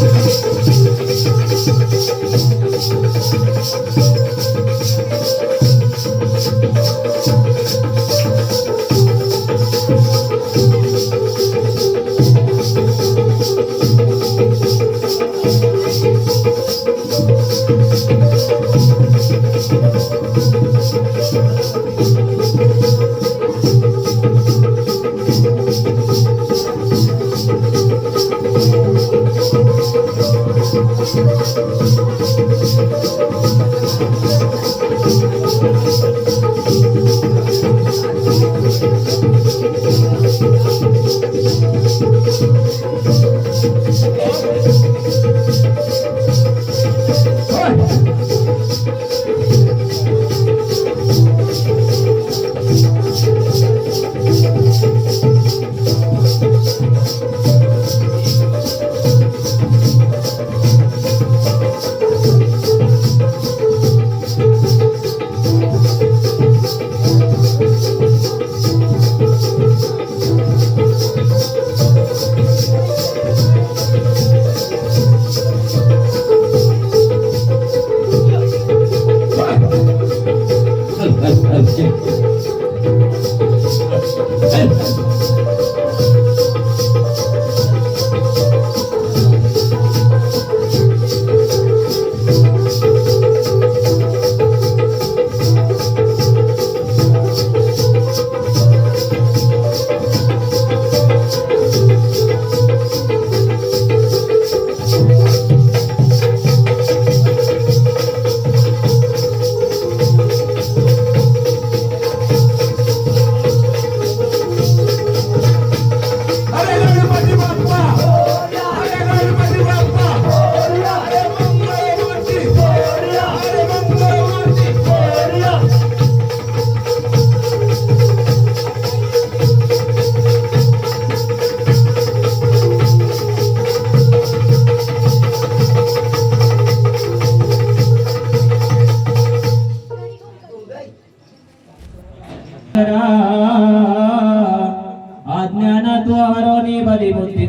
Thank you.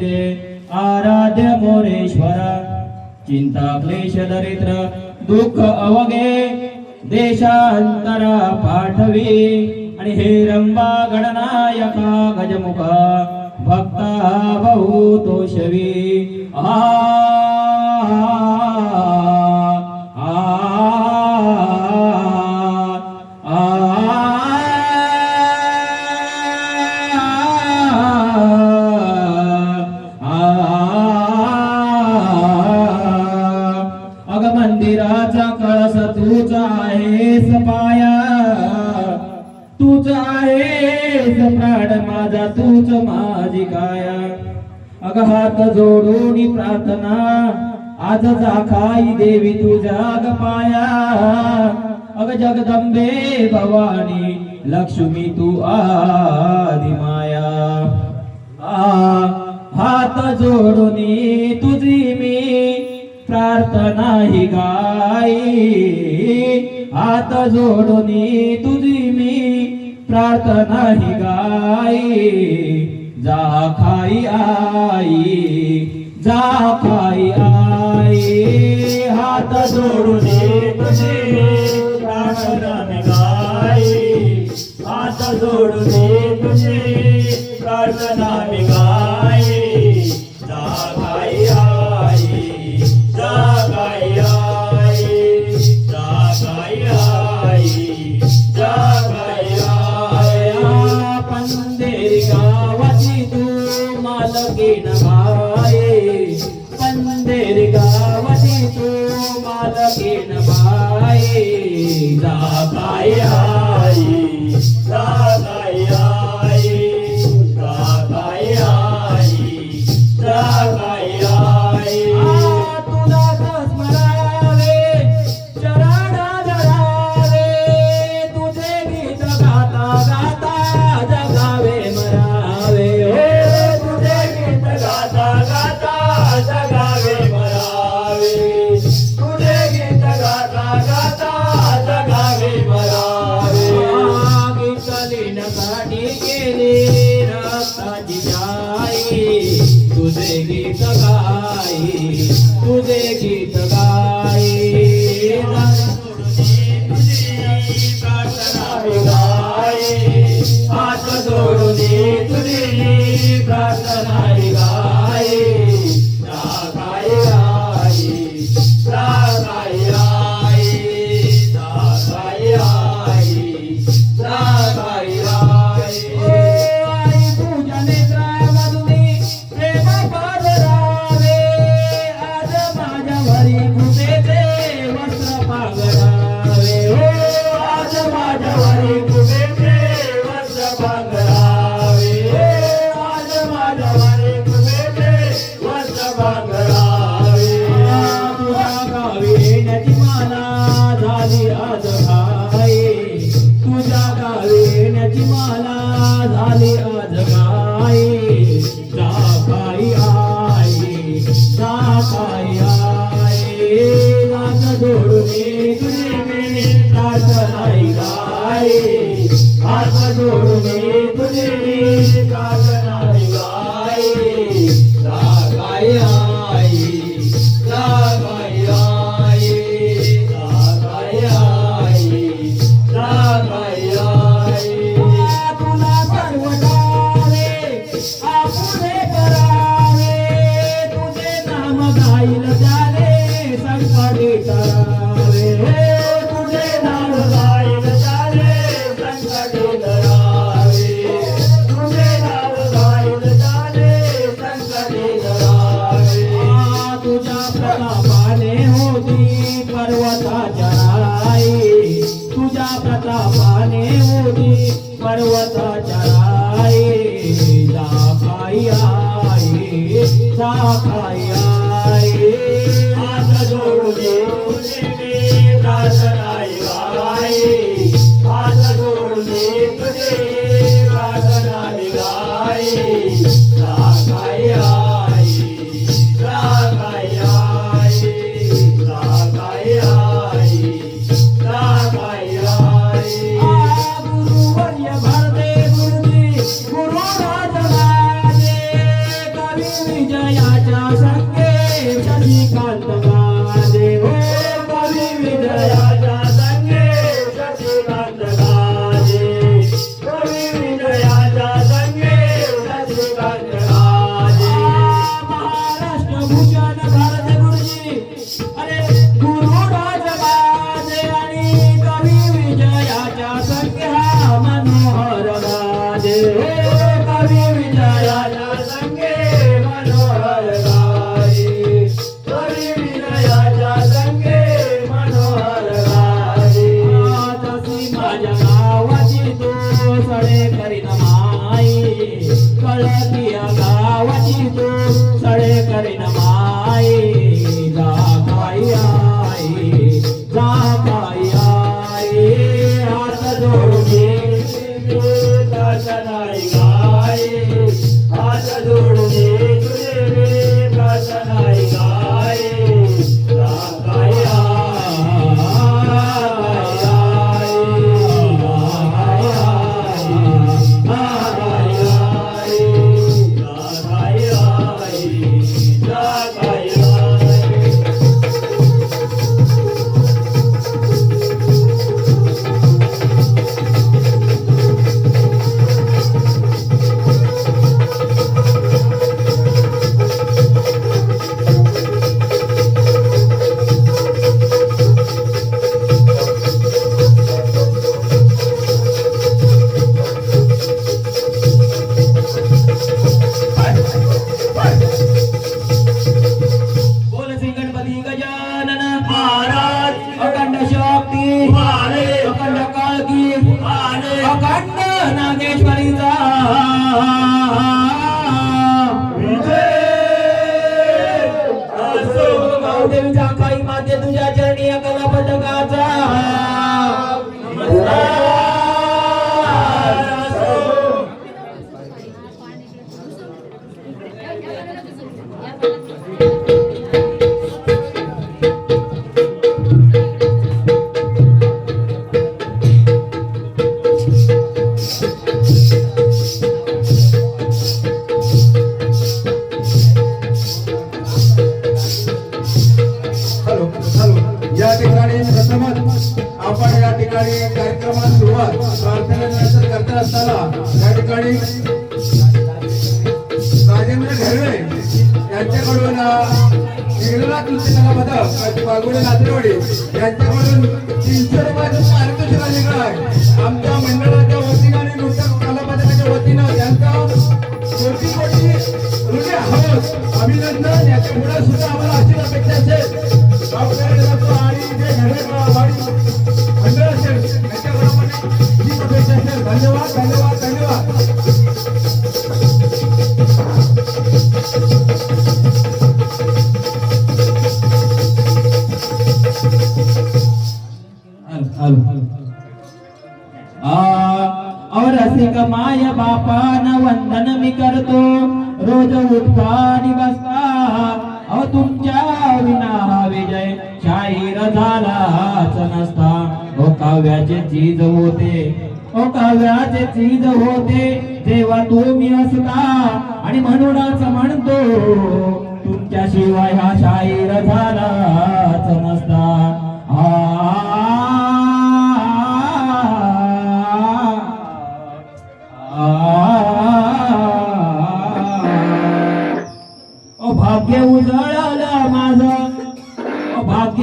दे आराध्य मोरेश्वर चिंता क्लेश दरिद्र दुःख अवगे देशांतरा पाठवी. आणि हे रंबा गणनायका गजमुखा भक्ता बहुतोषवी. आ आहेस पाया. तूच आहेस प्राण माझा तूच माझी काया. अग हात जोडून प्रार्थना आज जाखाई देवी तुझ्या ग पाया. अग जगदंबे भवानी लक्ष्मी तू आदि माया. आ, हात जोडून तुझी मी प्रार्थना ही गाई. हात जोडून तुझी मी प्रार्थना ही गाई. जा खाई आई जा खाई आई. हात जोडून तुझी प्रार्थना मी गाई. हात जोडून तुझी प्रार्थना जागाई आई माझी जाई तुझे गीत गाई तुझे पर्वताच्या आई तुझ्या प्रतापाने उडी पर्वताच्या आई दाखाई आई दाखाई या कलापथकाचा वाघोडे नातेवडे यांच्याकडून तीनशे रुपयाचं पारितोषिक आलेलं आहे आमच्या मंडळाच्या वतीनं आणि नृत्य कलापथकाच्या वतीनं यांचा कोटी कोटी हृदय हवस अभिनंदन. याच्यापुढे सुद्धा आम्हाला अशी अपेक्षा असेल. धन्यवाद धन्यवाद धन्यवाद. और माय बापान वंदन मी करतो रोज उठवा आणि बसता अहो तुमच्या विना हा विजय शाहीर झालाच नसता ओ काव्याचे चीज होते ओ काव्याचे चीज होते तेव्हा तुम्ही असता आणि म्हणूनच म्हणतो तुमच्याशिवाय हा शाहीर झालाच नसता हा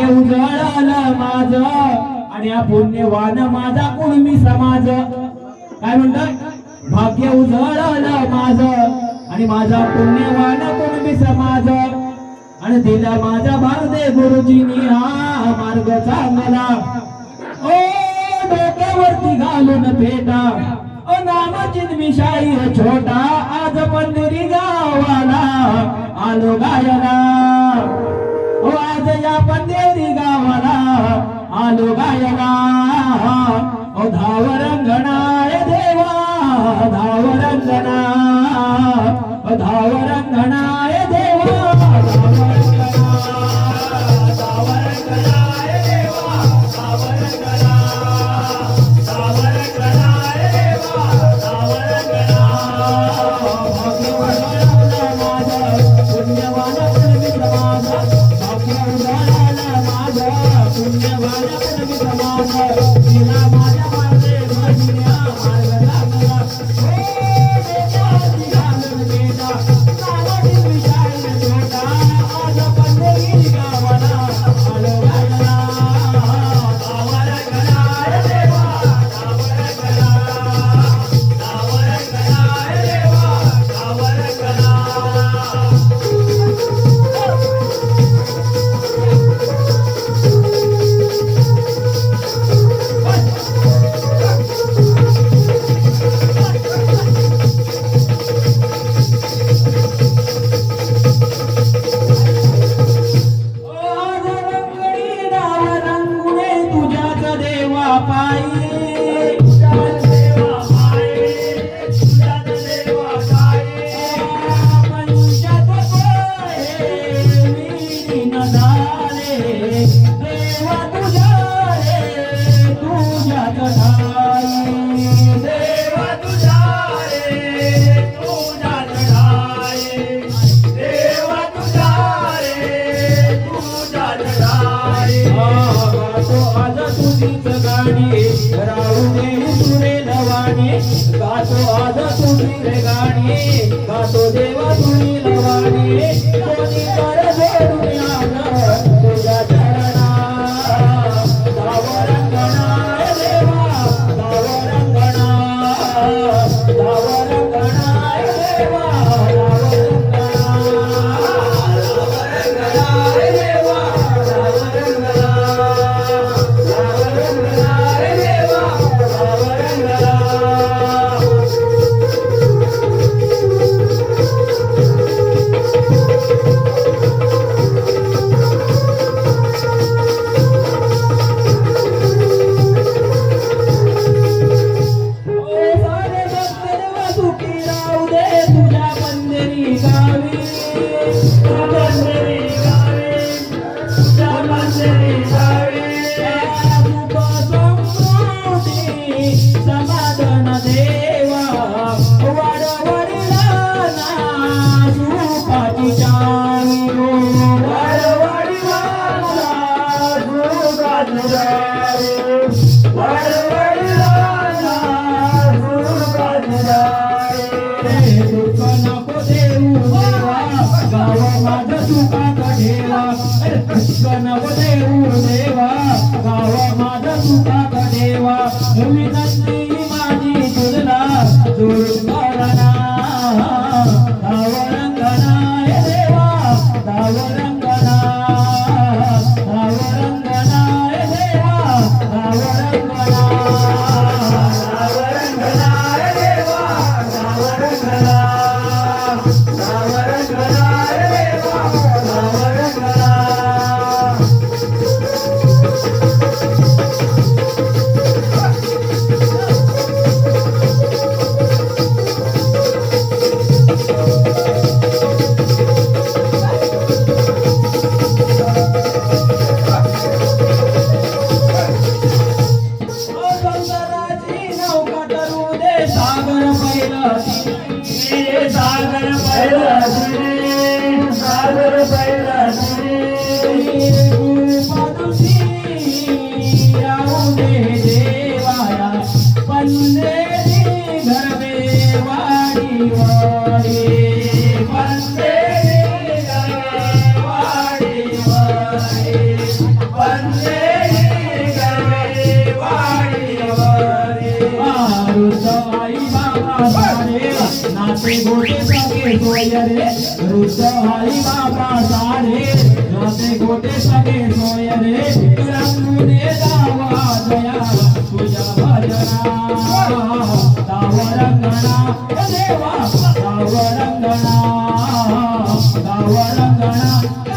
उजळलं माझं. आणि हा पुण्यवान माझा कुणबी समाज. काय म्हणतात? भाग्य उजळलं माझं. आणि माझा पुण्यवान कुणबी समाज. आणि दिला माझ्या भारदे गुरुजीनी हा मार्ग चांगला. ओ डोक्यावरती घालून फेटा. ओ नामाची मिशाई हो छोटा. आज पंढरी गावाला आलो गायला. ओ आज या पंढरी गावाला आलो गायला. ओ धावरंगणाय देवा धावरंगणा. रंगणा ओ देवा. जाते गोटे सगे सोय रे रुद्र हरी बाबा सारे जाते गोटे सगे सोय रे रंगुने दावा दया तुझ्या भजना दावरंगणा देवा दावरंगणा दावरंगणा देवा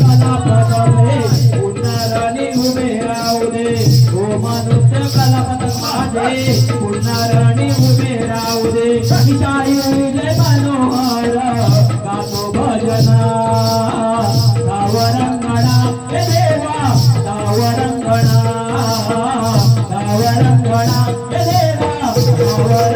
कला पदमे पुनराणी उभे राहू दे ओ मनुष्य कला पदक माझे पुनराणी उभे राहू दे विचारी जय मनोहर गातो भजना। दावरंगणा हे देवा दावरंगणा दावरंगणा हे देवा दावरंगणा।